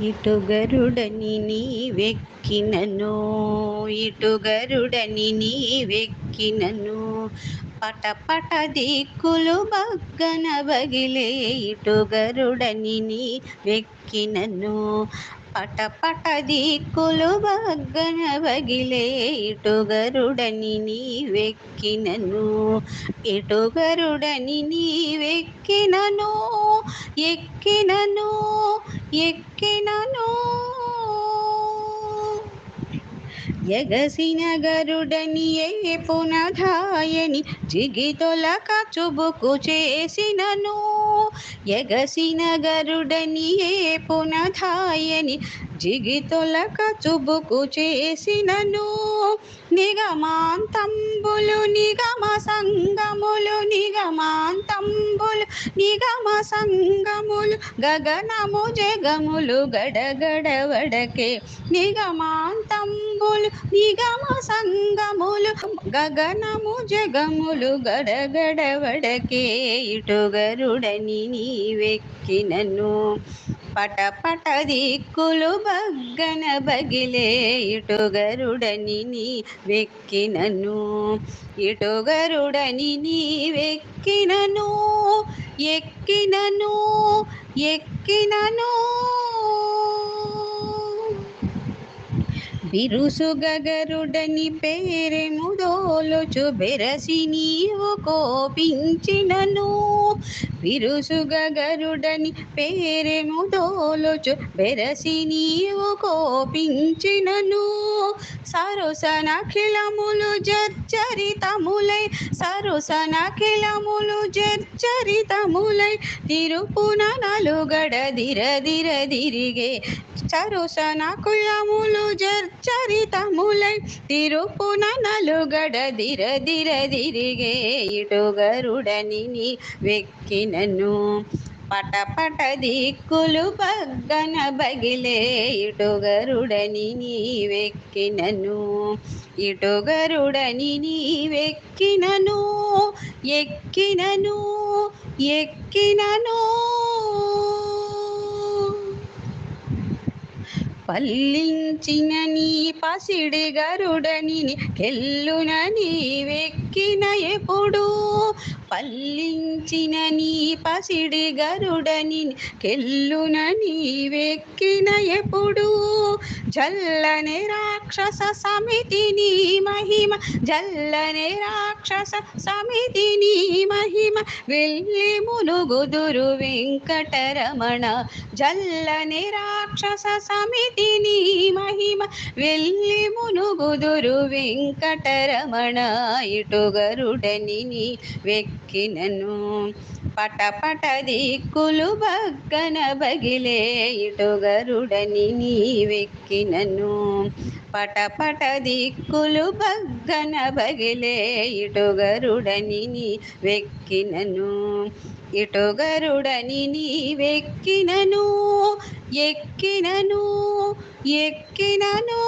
ఇటుగరుడని నీవెక్కినను ఇటుగరుడని నీవెక్కినను. పట పట దిక్కులు బగ్గన బగిలే ఇటుగరుడని నీవెక్కినను. పట పట దిక్కులు బగ్గన బగిలే ఇటుగరుడని నీవెక్కినను. ఇటుగరుడని నీవెక్కినను ఎక్కినను ఎక్కినను. ఎగసిన గరుడని ఏ పునధాయని జిగితొలక చుబుకు చేసినను. ఎగసిన గరుడని ఏ పునధాయని జిగితొలక చుబుకు చేసినను. నిగమాంతంబులు నిగమ సంగములు నిగమాంతంబులు నిగమ సంగములు గగనము జగములు గడగడవడకే రంగులు నిగమ సంగములు గగనము జగములు గడగడవడకే ఇటుగరుడని నీవెక్కినను. పట పట దిక్కులు బగ్గన బగిలే ఇటుగరుడని నీ వెక్కినను ఇటుగరుడని నీ వెక్కినను ఎక్కినను ఎక్కినను. బిరుసుగగరుడని పేరెముదోలుచు బెరసి నీవు కోపించినను. బిరుసుగగరుడని పేరెముదోలుచు బెరసి నీవు కోపించినను. సరుసనఖిలములు జర్జరితములై సరుసనఖిలములు జర్చరితములై తిరుపున నలుగడ దిర దిర దిరిగే చరుసన కులములు జర్చరితములై తిరుపున నలుగడ దిర దిర దిరిగే ఇటుగరుడని నీ వెక్కినను పట పట దిక్కులు పగ్గన బగిలే ఇటుగరుడని నీ వెక్కినను ఇటుగరుడని నీ వెక్కినను ఎక్కినను ఎక్కినను పల్లించిన నీ పసిడి గరుడని కెల్లున నీవెక్కిన ఎప్పుడు పల్లించిన నీ పసిడి గరుడని కెల్లున నీవెక్కిన ఎప్పుడు? జల్లనే రాక్షస సమితి నీ మహిమ జల్లనే రాక్షస సమితి నీ మహిమ. వెళ్ళి మునుగుదురు వెంకటరమణ జల్లనే రాక్షస సమితి నీ మహిమ వెళ్ళి మునుగుదురు వెంకటరమణ ఇటుగరుడని వెక్కినను. పట పట దిక్కులు బగ్గన బగిలే ఇటుగరుడని నీ వెక్కినను. పట పట దిక్కులు బగ్గన బగిలే ఇటుగరుడని నీ వెక్కినను. ఇటుగరుడని నీ వెక్కినను ఎక్కినను. ఎక్కినను